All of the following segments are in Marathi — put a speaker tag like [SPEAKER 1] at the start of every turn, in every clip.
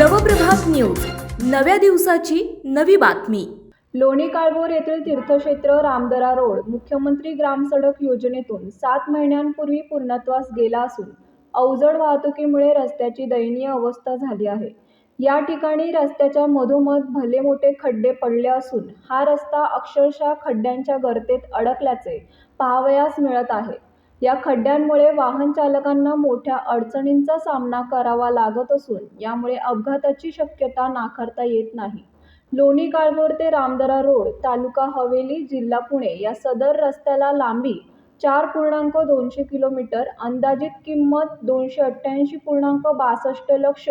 [SPEAKER 1] नव्या दिवसाची नवी बातमी.
[SPEAKER 2] लोणी काळभोर येथील तीर्थक्षेत्र रामदरा रोड मुख्यमंत्री ग्रामसडक योजनेतून सात महिन्यांपूर्वी पूर्णत्वास गेला असून अवजड वाहतुकीमुळे रस्त्याची दयनीय अवस्था झाली आहे. या ठिकाणी रस्त्याच्या मधोमध भले मोठे खड्डे पडले असून हा रस्ता अक्षरशः खड्ड्यांच्या गर्तेत अडकल्याचे पाहावयास मिळत आहे. या खड्ड्यांमुळे वाहन चालकांना मोठ्या अडचणींचा सामना करावा लागत असून यामुळे अपघाताची शक्यता नाकारता येत नाही. लोणी काळभोर ते रामदरा रोड तालुका हवेली जिल्हा पुणे या सदर रस्त्याला लांबी चार पूर्णांक दोनशे किलोमीटर अंदाजित किंमत दोनशे अठ्ठ्याऐंशी पूर्णांक बासष्ट लक्ष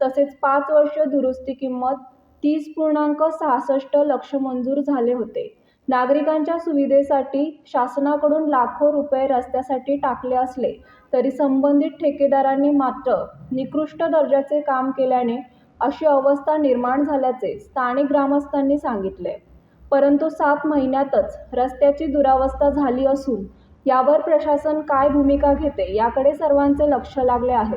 [SPEAKER 2] तसेच पाच वर्ष दुरुस्ती किंमत तीस पूर्णांक सहासष्ट लक्ष मंजूर झाले होते. नागरिकांच्या सुविधेसाठी शासनाकडून लाखो रुपये रस्त्यासाठी टाकले असले तरी संबंधित ठेकेदारांनी मात्र निकृष्ट दर्जाचे काम केल्याने अशी अवस्था निर्माण झाल्याचे स्थानिक ग्रामस्थांनी सांगितले. परंतु सात महिन्यातच रस्त्याची दुरावस्था झाली असून यावर प्रशासन काय भूमिका घेते याकडे सर्वांचे लक्ष लागले आहे.